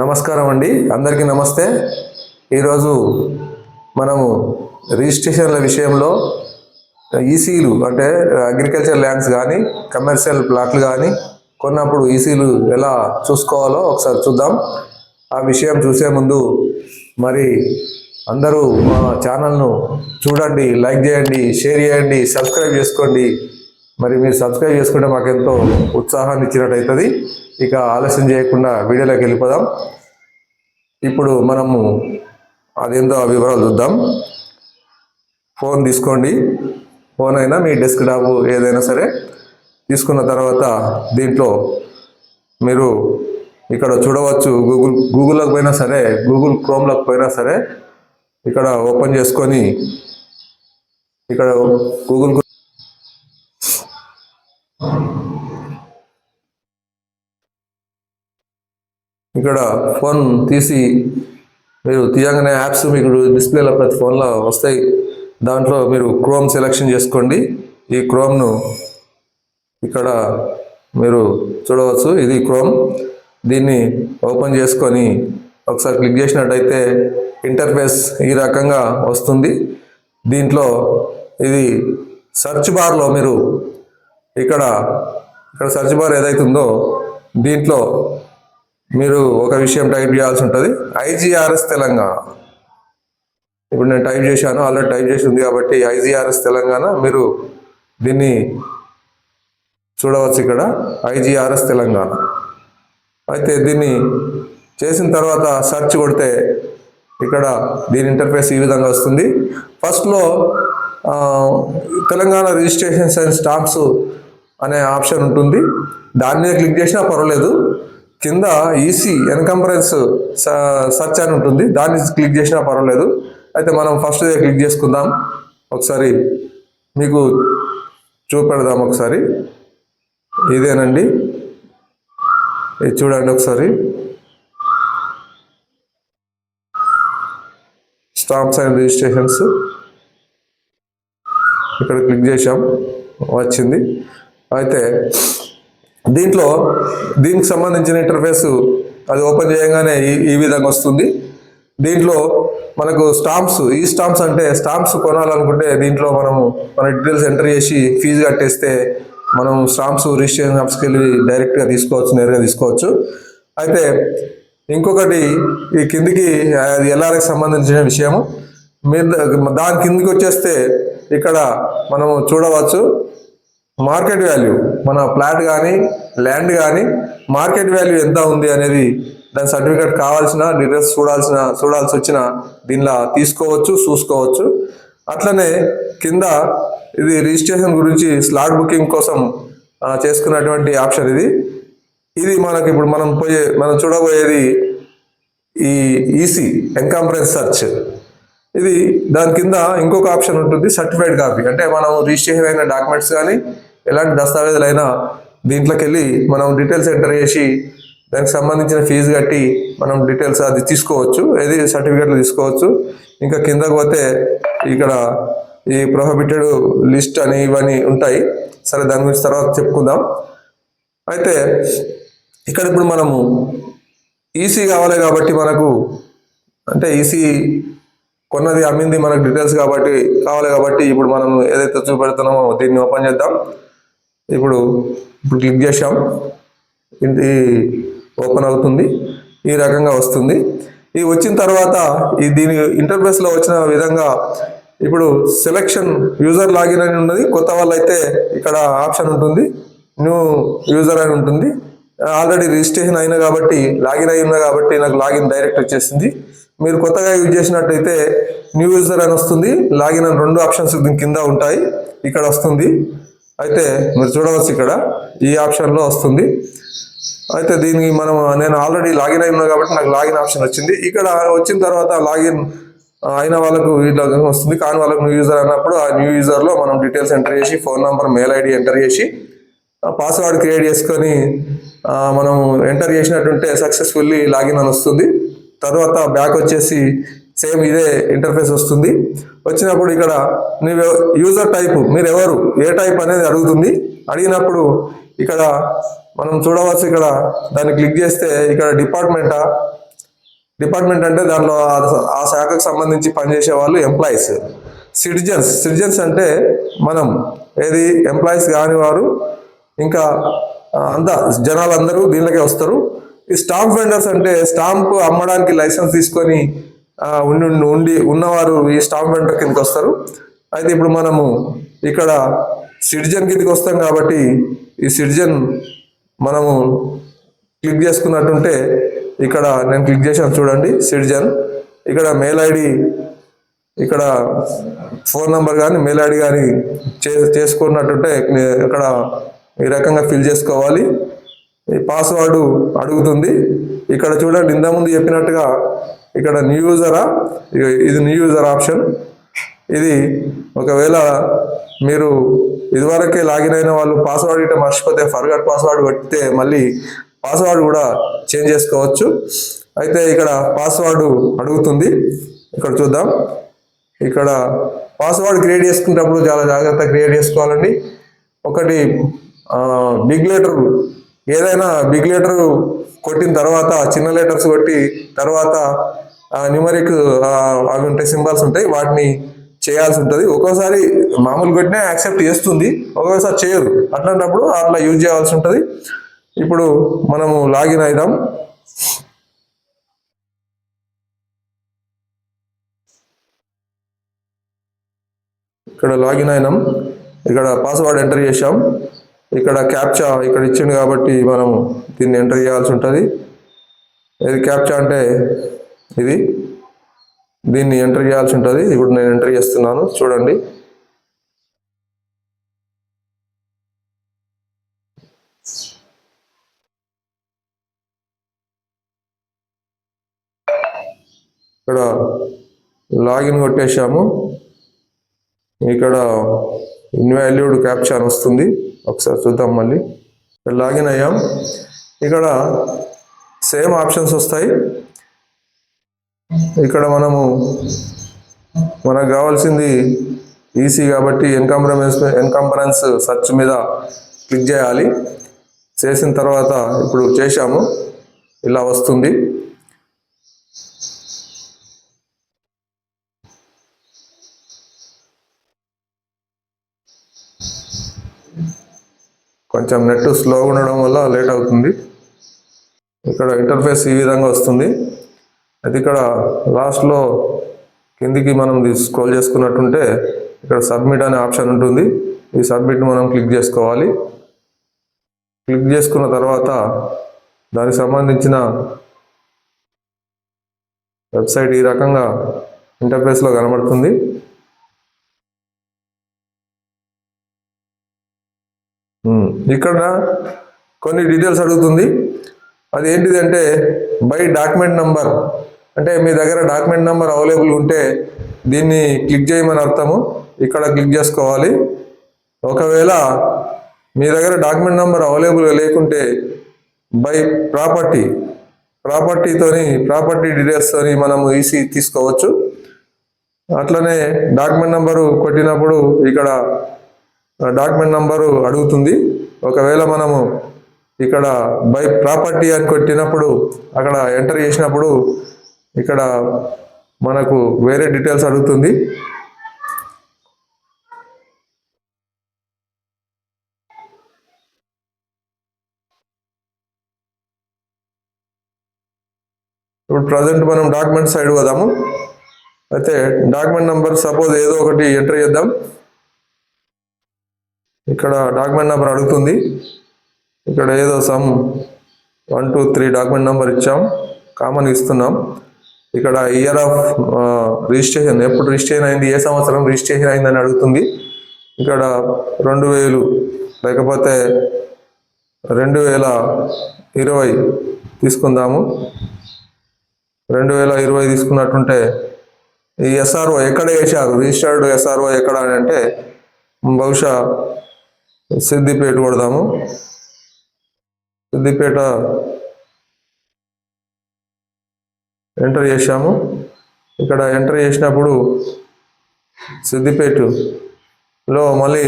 నమస్కారం అండి. అందరికీ నమస్తే. ఈరోజు మనము రిజిస్ట్రేషన్ల విషయంలో ఈసీలు అంటే అగ్రికల్చర్ ల్యాండ్స్ కానీ కమర్షియల్ ప్లాట్లు కానీ కొన్నప్పుడు ఈసీలు ఎలా చూసుకోవాలో ఒకసారి చూద్దాం. ఆ విషయం చూసే ముందు మరి అందరూ మా ఛానల్ను చూడండి లైక్ చేయండి షేర్ చేయండి సబ్స్క్రైబ్ చేసుకోండి. మరి మీరు సబ్స్క్రైబ్ చేసుకుంటే మాకు ఎంతో ఉత్సాహాన్ని ఇచ్చినట్టు అవుతుంది ఇక ఆలస్యం చేయకుండా వీడియోలోకి వెళ్ళిపోదాం. ఇప్పుడు మనము అదేందో ఆ వివరాలు చూద్దాం. ఫోన్ తీసుకోండి. ఫోన్ అయినా మీ డెస్క్ టాప్ ఏదైనా సరే తీసుకున్న తర్వాత దీంట్లో మీరు ఇక్కడ చూడవచ్చు గూగుల్ గూగుల్లోకి పోయినా సరే గూగుల్ క్రోమ్లోకి పోయినా సరే ఇక్కడ ఓపెన్ చేసుకొని ఇక్కడ గూగుల్ ఇక్కడ ఫోన్ తీసి మీరు తీయగానే యాప్స్ మీకు డిస్ప్లేలో ప్రతి ఫోన్లో వస్తాయి. దాంట్లో మీరు క్రోమ్ సెలెక్షన్ చేసుకోండి. ఈ క్రోమ్ను ఇక్కడ మీరు చూడవచ్చు. ఇది క్రోమ్. దీన్ని ఓపెన్ చేసుకొని ఒకసారి క్లిక్ చేసినట్టయితే ఇంటర్ఫేస్ ఈ రకంగా వస్తుంది. దీంట్లో ఇది సెర్చ్ బార్లో మీరు ఇక్కడ ఇక్కడ సెర్చ్ బార్ ఏదైతే ఉందో దీంట్లో మీరు ఒక విషయం టైప్ చేయాల్సి ఉంటుంది. ఐజీఆర్ఎస్ తెలంగాణ. ఇప్పుడు నేను టైప్ చేశాను ఆల్రెడీ టైప్ చేసి ఉంది కాబట్టి ఐజీఆర్ఎస్ తెలంగాణ మీరు దీన్ని చూడవచ్చు ఇక్కడ. ఐజీఆర్ఎస్ తెలంగాణ. అయితే దీన్ని చేసిన తర్వాత సెర్చ్ కొడితే ఇక్కడ దీని ఇంటర్ఫేస్ ఈ విధంగా వస్తుంది. ఫస్ట్లో తెలంగాణ రిజిస్ట్రేషన్స్ అండ్ స్టాంప్స్ అనే ఆప్షన్ ఉంటుంది. దాని మీద క్లిక్ చేసినా పర్వాలేదు. కింద ఈసీ ఎన్కంపరెన్స్ సర్చ్ అని ఉంటుంది. దాన్ని క్లిక్ చేసినా పర్వాలేదు. అయితే మనం ఫస్ట్ క్లిక్ చేసుకుందాం. ఒకసారి మీకు చూపెడదాం ఒకసారి. ఇదేనండి. ఇది చూడండి ఒకసారి. Stamps and registrations. ఇక్కడ క్లిక్ చేసాం వచ్చింది. అయితే దీంట్లో దీనికి సంబంధించిన ఇంటర్ఫేస్ అది ఓపెన్ చేయగానే ఈ ఈ విధంగా వస్తుంది. దీంట్లో మనకు స్టాంప్స్ ఈ స్టాంప్స్ అంటే స్టాంప్స్ కొనాలనుకుంటే దీంట్లో మనము మన డీటెయిల్స్ ఎంటర్ చేసి ఫీజు కట్టేస్తే మనం స్టాంప్స్ రిజిస్ట్రేషన్ ఆఫీస్కి వెళ్ళి డైరెక్ట్గా తీసుకోవచ్చు నేరుగా తీసుకోవచ్చు. అయితే ఇంకొకటి ఈ కిందికి అది ఎల్ఆర్కి సంబంధించిన విషయము. మీరు దాని కిందికి వచ్చేస్తే ఇక్కడ మనము చూడవచ్చు. మార్కెట్ వాల్యూ మన ప్లాట్ కానీ ల్యాండ్ కానీ మార్కెట్ వాల్యూ ఎంత ఉంది అనేది దాని సర్టిఫికేట్ కావాల్సిన డీటెయిల్స్ చూడాల్సిన చూడాల్సి వచ్చిన దీనిలో తీసుకోవచ్చు చూసుకోవచ్చు. అట్లనే కింద ఇది రిజిస్ట్రేషన్ గురించి స్లాట్ బుకింగ్ కోసం చేసుకున్నటువంటి ఆప్షన్ ఇది. ఇది మనకి ఇప్పుడు మనం పోయే మనం చూడబోయేది ఈ ఈసీ ఎన్కాంపరెన్స్ సర్చ్ ఇది దాని కింద ఇంకొక ఆప్షన్ ఉంటుంది సర్టిఫైడ్ కాపీ అంటే మనం రిజిస్ట్రేషన్ అయిన డాక్యుమెంట్స్ కానీ ఎలాంటి దస్తావేజులైనా దీంట్లోకి వెళ్ళి మనం డీటెయిల్స్ ఎంటర్ చేసి దానికి సంబంధించిన ఫీజు కట్టి మనం డీటెయిల్స్ అది తీసుకోవచ్చు ఏది సర్టిఫికేట్లు తీసుకోవచ్చు. ఇంకా కిందకు పోతే ఇక్కడ ఈ ప్రొహిబిటెడ్ లిస్ట్ అని ఇవన్నీ ఉంటాయి. సరే దాని గురించి తర్వాత చెప్పుకుందాం. అయితే ఇక్కడ ఇప్పుడు మనము ఈసీ కావాలి కాబట్టి మనకు అంటే ఈసీ కొన్నది అమ్మింది మనకు డీటెయిల్స్ కాబట్టి కావాలి కాబట్టి ఇప్పుడు మనం ఏదైతే చూపెడుతున్నామో దీన్ని ఓపెన్ చేద్దాం. ఇప్పుడు ఇప్పుడు క్లిక్ చేసాం ఇది ఓపెన్ అవుతుంది. ఈ రకంగా వస్తుంది. ఇది వచ్చిన తర్వాత ఈ దీని ఇంటర్ఫేస్లో వచ్చిన విధంగా ఇప్పుడు సెలెక్షన్ యూజర్ లాగిన్ అని ఉన్నది. కొత్త వాళ్ళైతే ఇక్కడ ఆప్షన్ ఉంటుంది. న్యూ యూజర్ అని ఉంటుంది. ఆల్రెడీ రిజిస్ట్రేషన్ అయినా కాబట్టి లాగిన్ అయి ఉన్నా కాబట్టి నాకు లాగిన్ డైరెక్ట్ వచ్చేసింది. మీరు కొత్తగా యూజ్ చేసినట్టయితే న్యూ యూజర్ అని వస్తుంది. లాగిన్ అని రెండు ఆప్షన్స్ దీని కింద ఉంటాయి. ఇక్కడ వస్తుంది. అయితే మీరు చూడవచ్చు ఇక్కడ ఈ ఆప్షన్లో వస్తుంది. అయితే దీనికి మనం నేను ఆల్రెడీ లాగిన్ అయి ఉన్నా కాబట్టి నాకు లాగిన్ ఆప్షన్ వచ్చింది. ఇక్కడ వచ్చిన తర్వాత లాగిన్ అయిన వాళ్ళకు ఇట్లా వస్తుంది. కానీ వాళ్ళకు న్యూ యూజర్ అన్నప్పుడు ఆ న్యూ యూజర్లో మనం డీటెయిల్స్ ఎంటర్ చేసి phone number mail ID enter చేసి పాస్వర్డ్ క్రియేట్ చేసుకొని మనం ఎంటర్ చేసినట్టుంటే సక్సెస్ఫుల్లీ లాగిన్ అని వస్తుంది. తర్వాత బ్యాక్ వచ్చేసి సేమ్ ఇదే ఇంటర్ఫేస్ వస్తుంది. వచ్చినప్పుడు ఇక్కడ మీ యూజర్ టైప్ మీరు ఎవరు ఏ టైప్ అనేది అడుగుతుంది. అడిగినప్పుడు ఇక్కడ మనం చూడవచ్చు ఇక్కడ దాన్ని క్లిక్ చేస్తే ఇక్కడ డిపార్ట్మెంటా డిపార్ట్మెంట్ అంటే దాంట్లో ఆ- శాఖకు సంబంధించి పనిచేసే వాళ్ళు ఎంప్లాయీస్ సిటిజన్స్ సిటిజన్స్ అంటే మనం ఏది ఎంప్లాయీస్ కాని వారు ఇంకా ఆ, అంతా జనాలందరూ దీనిలోకే వస్తారు. ఈ స్టాంప్ వెండర్స్ అంటే స్టాంప్ అమ్మడానికి లైసెన్స్ తీసుకొని ఉండి ఉండి- ఉండి ఉన్నవారు ఈ స్టాంప్ వెంటర్ కిందకి వస్తారు. అయితే ఇప్పుడు మనము ఇక్కడ సిటిజన్ కిందకి వస్తాం కాబట్టి ఈ సిటిజన్ మనము క్లిక్ చేసుకున్నట్టుంటే ఇక్కడ నేను క్లిక్ చేశాను చూడండి సిటిజన్. ఇక్కడ మెయిల్ ఐడి ఇక్కడ ఫోన్ నంబర్ కానీ మెయిల్ ఐడి కానీ చే చేసుకున్నట్టుంటే ఇక్కడ ఈ రకంగా ఫిల్ చేసుకోవాలి. ఈ పాస్వర్డ్ అడుగుతుంది. ఇక్కడ చూడండి ఇంతకుముందు చెప్పినట్టుగా ఇక్కడ న్యూ యూజరా ఇది న్యూ యూజర్ ఆప్షన్ ఇది ఒకవేళ మీరు ఇదివరకే లాగిన్ అయిన వాళ్ళు పాస్వర్డ్ ఇట్లా మర్చిపోతే ఫర్గట్ పాస్వర్డ్ కొట్టితే మళ్ళీ పాస్వర్డ్ కూడా చేంజ్ చేసుకోవచ్చు. అయితే ఇక్కడ పాస్వర్డ్ అడుగుతుంది. ఇక్కడ చూద్దాం. ఇక్కడ పాస్వర్డ్ క్రియేట్ చేసుకునేటప్పుడు చాలా జాగ్రత్త క్రియేట్ చేసుకోవాలండి. ఒకటి బిగ్ లెటర్ ఏదైనా బిగ్ లెటర్ కొట్టిన తర్వాత చిన్న లెటర్స్ కొట్టి తర్వాత న్యూమరిక్ అవి ఉంటాయి సింబల్స్ ఉంటాయి వాటిని చేయాల్సి ఉంటుంది. ఒక్కోసారి మామూలు కొట్టినా యాక్సెప్ట్ చేస్తుంది ఒక్కోసారి చేయదు. అట్లాంటప్పుడు అట్లా యూజ్ చేయాల్సి ఉంటుంది. ఇప్పుడు మనము లాగిన్ అయిదాం. ఇక్కడ లాగిన్ అయినాం. ఇక్కడ పాస్వర్డ్ ఎంటర్ చేసాం ఇక్కడ క్యాప్చా ఇక్కడ ఇచ్చింది కాబట్టి మనం దీన్ని ఎంటర్ చేయాల్సి ఉంటుంది. ఇది క్యాప్చా అంటే ఇది. దీన్ని ఎంటర్ చేయాల్సి ఉంటుంది. ఇప్పుడు నేను ఎంటర్ చేస్తున్నాను. చూడండి. ఇక్కడ లాగిన్ కొట్టేశాము. ఇక్కడ ఇన్వాల్యూడ్ క్యాప్చా అని వస్తుంది. ఒకసారి చూద్దాం మళ్ళీ. లాగిన్ అయ్యాం. ఇక్కడ సేమ్ ఆప్షన్స్ వస్తాయి. ఇక్కడ మనము మనకు కావాల్సింది ఈసీ కాబట్టి ఎన్కంబరెన్స్ ఎన్కంబరెన్స్ సర్చ్ మీద క్లిక్ చేయాలి. చేసిన తర్వాత ఇప్పుడు చేశాము. ఇలా వస్తుంది. కొంచెం నెట్ స్లోగా ఉండడం వల్ల లేట్ అవుతుంది. ఇక్కడ ఇంటర్ఫేస్ ఈ విధంగా వస్తుంది. అయితే ఇక్కడ లాస్ట్లో కిందికి మనం స్క్రోల్ చేసుకున్నట్టుంటే ఇక్కడ సబ్మిట్ అనే ఆప్షన్ ఉంటుంది. ఈ సబ్మిట్ మనం క్లిక్ చేసుకోవాలి. క్లిక్ చేసుకున్న తర్వాత దానికి సంబంధించిన వెబ్సైట్ ఈ రకంగా ఇంటర్ఫేస్లో కనబడుతుంది. ఇక్కడ కొన్ని డీటెయిల్స్ అడుగుతుంది. అది ఏంటిది అంటే బై డాక్యుమెంట్ నంబర్ అంటే మీ దగ్గర డాక్యుమెంట్ నంబర్ అవైలబుల్ ఉంటే దీన్ని క్లిక్ చేయమని అర్థము. ఇక్కడ క్లిక్ చేసుకోవాలి. ఒకవేళ మీ దగ్గర డాక్యుమెంట్ నంబర్ అవైలబుల్గా లేకుంటే బై ప్రాపర్టీ ప్రాపర్టీతోని ప్రాపర్టీ డీటెయిల్స్తోని మనము ఈసీ తీసుకోవచ్చు. అట్లనే డాక్యుమెంట్ నంబరు కొట్టినప్పుడు ఇక్కడ డాక్యుమెంట్ నంబరు అడుగుతుంది. ఒకవేళ మనము ఇక్కడ బై ప్రాపర్టీ అని కొట్టినప్పుడు అక్కడ ఎంటర్ చేసినప్పుడు ఇక్కడ మనకు వేరే డీటెయిల్స్ అడుగుతుంది. ఇప్పుడు ప్రజెంట్ మనం డాక్యుమెంట్ సైడ్ పోదాము. అయితే డాక్యుమెంట్ నంబర్ సపోజ్ ఏదో ఒకటి ఎంటర్ చేద్దాం. ఇక్కడ డాక్యుమెంట్ నెంబర్ అడుగుతుంది. ఇక్కడ ఏదో some one two three document number ఇచ్చాం. కామన్ ఇస్తున్నాం. ఇక్కడ ఇయర్ ఆఫ్ రిజిస్ట్రేషన్ ఎప్పుడు రిజిస్ట్రేషన్ అయింది ఏ సంవత్సరం రిజిస్ట్రేషన్ అయిందని అడుగుతుంది. ఇక్కడ రెండు వేలు లేకపోతే రెండు వేల ఇరవై తీసుకుందాము. రెండు వేల ఇరవై తీసుకున్నట్టుంటే ఈ ఎస్ఆర్ఓ ఎక్కడ వేశారు? రిజిస్టర్డ్ ఎస్ఆర్ఓ ఎక్కడ అని అంటే బహుశా సిద్దిపేట కొడదాము. సిద్దిపేట ఎంటర్ చేశాము. ఇక్కడ ఎంటర్ చేసినప్పుడు సిద్దిపేటలో మళ్ళీ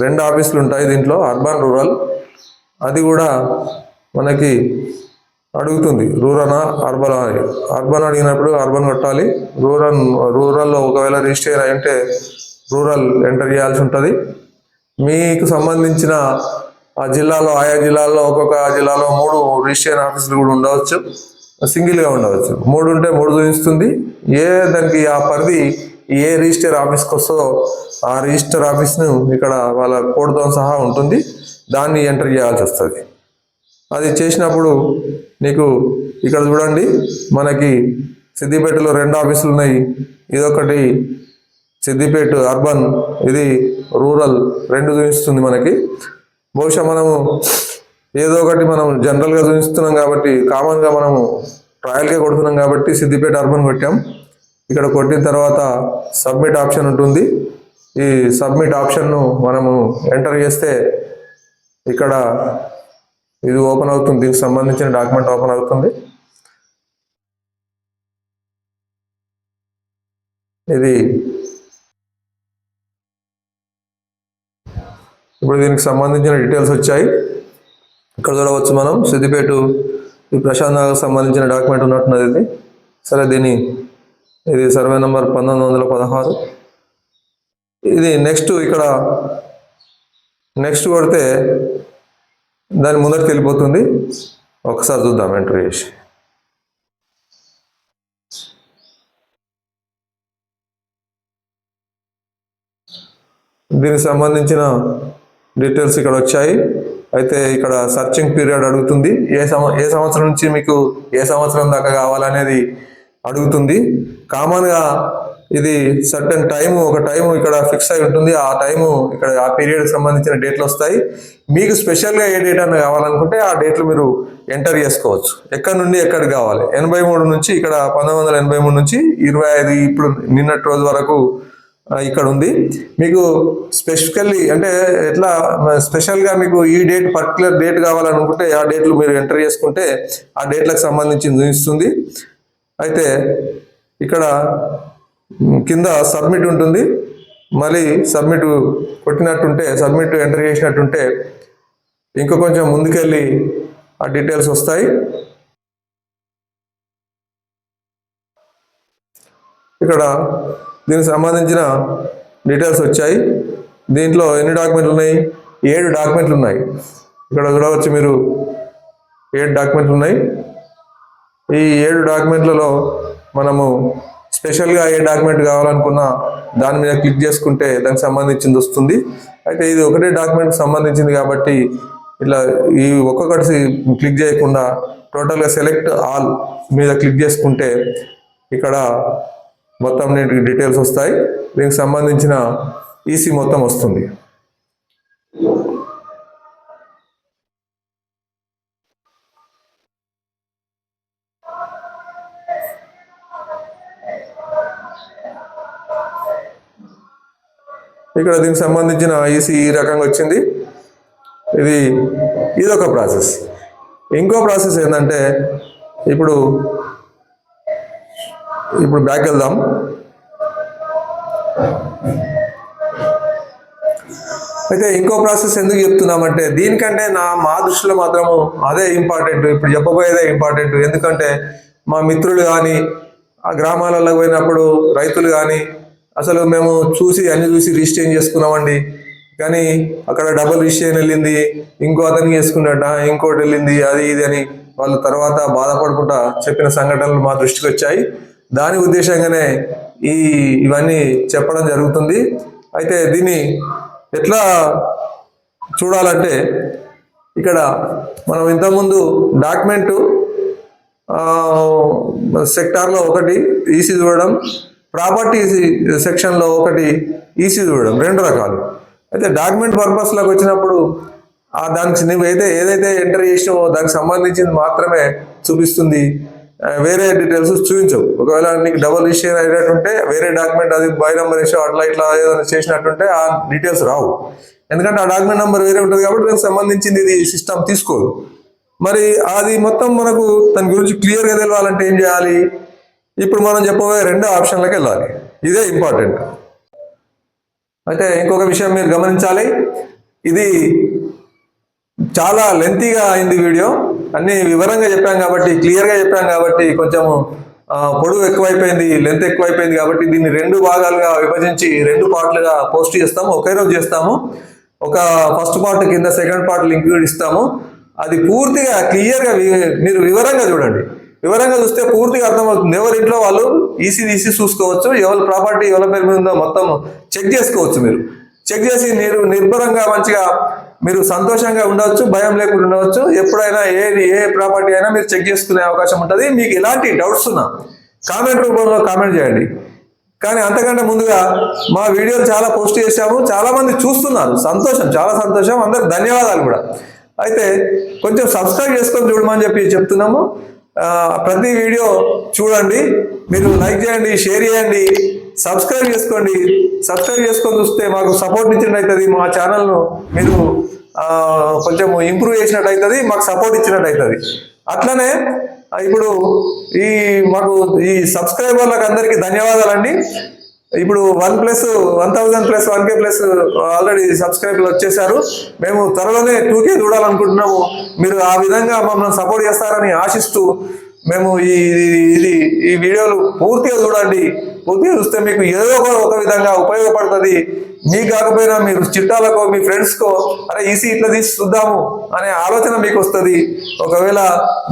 రెండు ఆఫీసులు ఉంటాయి దీంట్లో అర్బన్ రూరల్. అది కూడా మనకి అడుగుతుంది రూరనా అర్బన్ అని. అర్బన్ అడిగినప్పుడు అర్బన్ కొట్టాలి. రూరల్ రూరల్లో ఒకవేళ రిజిస్టర్ అయి ఉంటే రూరల్ ఎంటర్ చేయాల్సి ఉంటుంది. మీకు సంబంధించిన ఆ జిల్లాలో ఆయా జిల్లాల్లో ఒక్కొక్క జిల్లాలో మూడు రిజిస్ట్రేషన్ ఆఫీసులు కూడా ఉండవచ్చు. సింగిల్గా ఉండవచ్చు. మూడు ఉంటే మూడు చూపిస్తుంది. ఏ దానికి ఆ పరిధి ఏ రిజిస్టర్ ఆఫీస్కి వస్తుందో ఆ రిజిస్టర్ ఆఫీస్ను ఇక్కడ వాళ్ళ కోడ్తో సహా ఉంటుంది. దాన్ని ఎంటర్ చేయాల్సి వస్తుంది. అది చేసినప్పుడు నీకు ఇక్కడ చూడండి మనకి సిద్దిపేటలో రెండు ఆఫీసులు ఉన్నాయి. ఇదొకటి సిద్దిపేట అర్బన్ ఇది రూరల్ రెండు చూపిస్తుంది మనకి. బహుశా మనము ఏదో ఒకటి మనం జనరల్గా చూపిస్తున్నాం కాబట్టి కామన్గా మనము ట్రయల్గా కొడుతున్నాం కాబట్టి సిద్దిపేట అర్బన్ కొట్టాం. ఇక్కడ కొట్టిన తర్వాత సబ్మిట్ ఆప్షన్ ఉంటుంది. ఈ సబ్మిట్ ఆప్షన్ను మనము ఎంటర్ చేస్తే ఇక్కడ ఇది ఓపెన్ అవుతుంది. దీనికి సంబంధించిన డాక్యుమెంట్ ఓపెన్ అవుతుంది. ఇది ఇప్పుడు దీనికి సంబంధించిన డీటెయిల్స్ వచ్చాయి. ఇక్కడ చూడవచ్చు మనం సిద్దిపేట ఈ ప్రశాంత్ నగర్ సంబంధించిన డాక్యుమెంట్ ఉన్నట్టున్నది ఇది. సరే దీని ఇది సర్వే నెంబర్ పంతొమ్మిది వందల పదహారు. ఇది నెక్స్ట్ ఇక్కడ నెక్స్ట్ కొడితే దాని ముందరికి వెళ్ళిపోతుంది. ఒకసారి చూద్దాం ఎంటర్ చేసి. దీనికి సంబంధించిన డీటెయిల్స్ ఇక్కడ వచ్చాయి అయితే ఇక్కడ సర్చింగ్ పీరియడ్ అడుగుతుంది. ఏ సంవ ఏ సంవత్సరం నుంచి మీకు ఏ సంవత్సరం దాకా కావాలనేది అడుగుతుంది. కామన్గా ఇది సర్టన్ టైము ఒక టైము ఇక్కడ ఫిక్స్ అయి ఉంటుంది. ఆ టైము ఇక్కడ ఆ పీరియడ్ సంబంధించిన డేట్లు వస్తాయి. మీకు స్పెషల్గా ఏ డేట్ అన్న కావాలనుకుంటే ఆ డేట్లు మీరు ఎంటర్ చేసుకోవచ్చు. ఎక్కడి నుండి ఎక్కడికి కావాలి? ఎనభై మూడు నుంచి ఇక్కడ పంతొమ్మిది వందల ఎనభై మూడు నుంచి ఇరవై ఐదు ఇప్పుడు నిన్నటి రోజు వరకు ఇక్కడ ఉంది మీకు స్పెసిఫికల్లీ అంటే ఎట్లా స్పెషల్గా మీకు ఈ డేట్ పర్టికులర్ డేట్ కావాలనుకుంటే ఆ డేట్లు మీరు ఎంటర్ చేసుకుంటే ఆ డేట్లకు సంబంధించి చూపిస్తుంది అయితే ఇక్కడ కింద సబ్మిట్ ఉంటుంది. మళ్ళీ సబ్మిట్ కొట్టినట్టుంటే సబ్మిట్ ఎంటర్ చేసినట్టుంటే ఇంకా కొంచెం ముందుకెళ్ళి ఆ డీటెయిల్స్ వస్తాయి. ఇక్కడ దీనికి సంబంధించిన డీటెయిల్స్ వచ్చాయి. దీంట్లో ఎన్ని డాక్యుమెంట్లు ఉన్నాయి? ఏడు డాక్యుమెంట్లు ఉన్నాయి. ఇక్కడ చూడవచ్చు మీరు. ఏడు డాక్యుమెంట్లు ఉన్నాయి. ఈ ఏడు డాక్యుమెంట్లలో మనము స్పెషల్గా ఏ డాక్యుమెంట్ కావాలనుకున్నా దాని మీద క్లిక్ చేసుకుంటే దానికి సంబంధించింది వస్తుంది. అయితే ఇది ఒకటే డాక్యుమెంట్ సంబంధించింది కాబట్టి ఇట్లా ఈ ఒక్కొక్కటి క్లిక్ చేయకుండా టోటల్గా సెలెక్ట్ ఆల్ మీద క్లిక్ చేసుకుంటే ఇక్కడ మొత్తం నేను డీటెయిల్స్ వస్తాయి. దీనికి సంబంధించిన ఈసీ మొత్తం వస్తుంది. ఇక్కడ దీనికి సంబంధించిన ఈసీ ఈ రకంగా వచ్చింది. ఇది ఇదొక ప్రాసెస్. ఇంకో ప్రాసెస్ ఏంటంటే ఇప్పుడు ఇప్పుడు బ్యాక్ వెళ్దాం. అయితే ఇంకో ప్రాసెస్ ఎందుకు చెప్తున్నామంటే దీనికంటే నా మా దృష్టిలో మాత్రము అదే ఇంపార్టెంట్ ఇప్పుడు చెప్పబోయేదే ఇంపార్టెంట్ ఎందుకంటే మా మిత్రులు కానీ ఆ గ్రామాలలో పోయినప్పుడు రైతులు కానీ అసలు మేము చూసి అన్ని చూసి రిజిస్టర్ చేసుకున్నామండి? కానీ అక్కడ డబుల్ రిజిస్ట్రేషన్ వెళ్ళింది ఇంకో అతనికి చేసుకున్నట్ట ఇంకోటి వెళ్ళింది అది ఇది అని వాళ్ళు తర్వాత బాధపడకుండా చెప్పిన సంఘటనలు మా దృష్టికి వచ్చాయి. దాని ఉద్దేశంగానే ఈ ఇవన్నీ చెప్పడం జరుగుతుంది. అయితే దీన్ని ఎట్లా చూడాలంటే ఇక్కడ మనం ఇంతకుముందు డాక్యుమెంట్ సెక్టార్లో ఒకటి ఈసీ చూడడం ప్రాపర్టీ సెక్షన్లో ఒకటి ఈసీ చూడడం రెండు రకాలు. అయితే డాక్యుమెంట్ పర్పస్లోకి వచ్చినప్పుడు ఆ దానికి నువ్వు అయితే ఏదైతే ఎంటర్ చేసినావో దానికి సంబంధించింది మాత్రమే చూపిస్తుంది. వేరే డీటెయిల్స్ చూపించవు. ఒకవేళ నీకు డబుల్ ఇష్యూ అయినట్టుంటే వేరే డాక్యుమెంట్ అది బై నెంబర్ ఇష్యూ అట్లా ఇట్లా ఏదైనా చేసినట్టుంటే ఆ డీటెయిల్స్ రావు. ఎందుకంటే ఆ డాక్యుమెంట్ నెంబర్ వేరే ఉంటుంది కాబట్టి దానికి సంబంధించింది ఇది సిస్టమ్ తీసుకోదు. మరి అది మొత్తం మనకు దాని గురించి క్లియర్గా తెలవాలంటే ఏం చేయాలి? ఇప్పుడు మనం చెప్పబోయే రెండో ఆప్షన్లకు వెళ్ళాలి. ఇదే ఇంపార్టెంట్ అయితే ఇంకొక విషయం మీరు గమనించాలి. ఇది చాలా లెంతీగా అయింది వీడియో. అన్ని వివరంగా చెప్పాం కాబట్టి క్లియర్గా చెప్పాం కాబట్టి కొంచెము పొడవు ఎక్కువైపోయింది లెంత్ ఎక్కువైపోయింది కాబట్టి దీన్ని రెండు భాగాలుగా విభజించి రెండు పార్ట్లుగా పోస్ట్ చేస్తాము. ఒకే రోజు చేస్తాము. ఒక ఫస్ట్ పార్ట్ కింద సెకండ్ పార్ట్ లింక్ ఇస్తాము. అది పూర్తిగా క్లియర్గా మీరు వివరంగా చూడండి. వివరంగా చూస్తే పూర్తిగా అర్థమవుతుంది. ఎవరి ఇంట్లో వాళ్ళు ఈసీ తీసి చూసుకోవచ్చు ఎవరి ప్రాపర్టీ ఎవరి పేరు మీద ఉందో మొత్తం చెక్ చేసుకోవచ్చు మీరు. చెక్ చేసి మీరు నిర్భరంగా మంచిగా మీరు సంతోషంగా ఉండవచ్చు భయం లేకుండా ఉండవచ్చు. ఎప్పుడైనా ఏది ఏ ప్రాపర్టీ అయినా మీరు చెక్ చేసుకునే అవకాశం ఉంటుంది. మీకు ఎలాంటి డౌట్స్ ఉన్నా కామెంట్ రూపంలో కామెంట్ చేయండి. కానీ అంతకంటే ముందుగా మా వీడియోలు చాలా పోస్ట్ చేశాము. చాలా మంది చూస్తున్నారు. సంతోషం చాలా సంతోషం. అందరికి ధన్యవాదాలు కూడా. అయితే కొంచెం సబ్స్క్రైబ్ చేసుకొని చూడమని చెప్పి చెప్తున్నాము. ప్రతి వీడియో చూడండి మీరు లైక్ చేయండి షేర్ చేయండి సబ్స్క్రైబ్ చేసుకోండి. సబ్స్క్రైబ్ చేసుకొని చూస్తే మాకు సపోర్ట్ ఇచ్చినట్టు అవుతుంది మా ఛానల్ను. మీరు కొంచెం ఇంప్రూవ్ చేసినట్టు అవుతుంది మాకు సపోర్ట్ ఇచ్చినట్టు అవుతుంది అట్లనే ఇప్పుడు ఈ మాకు ఈ సబ్స్క్రైబర్లకు అందరికీ ధన్యవాదాలండి. ఇప్పుడు one plus one thousand plus one K plus already సబ్స్క్రైబర్లు వచ్చేసారు. మేము త్వరలోనే టూ కే చూడాలనుకుంటున్నాము. మీరు ఆ విధంగా మమ్మల్ని సపోర్ట్ చేస్తారని ఆశిస్తూ మేము ఈ ఇది ఈ వీడియోలు పూర్తిగా చూడండి. పూర్తిగా చూస్తే మీకు ఏదో ఒక ఒక విధంగా ఉపయోగపడుతుంది. మీకు కాకపోయినా మీరు చిట్టాలకో మీ ఫ్రెండ్స్కో అరే ఈసీ ఇట్లా తీసి చూద్దాము అనే ఆలోచన మీకు వస్తుంది. ఒకవేళ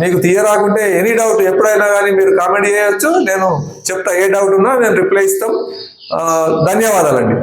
మీకు తీయరాకుంటే ఎనీ డౌట్ ఎప్పుడైనా కానీ మీరు కామెంట్ చేయవచ్చు నేను చెప్తా ఏ డౌట్ ఉన్నా నేను రిప్లై ఇస్తాం. ధన్యవాదాలండి.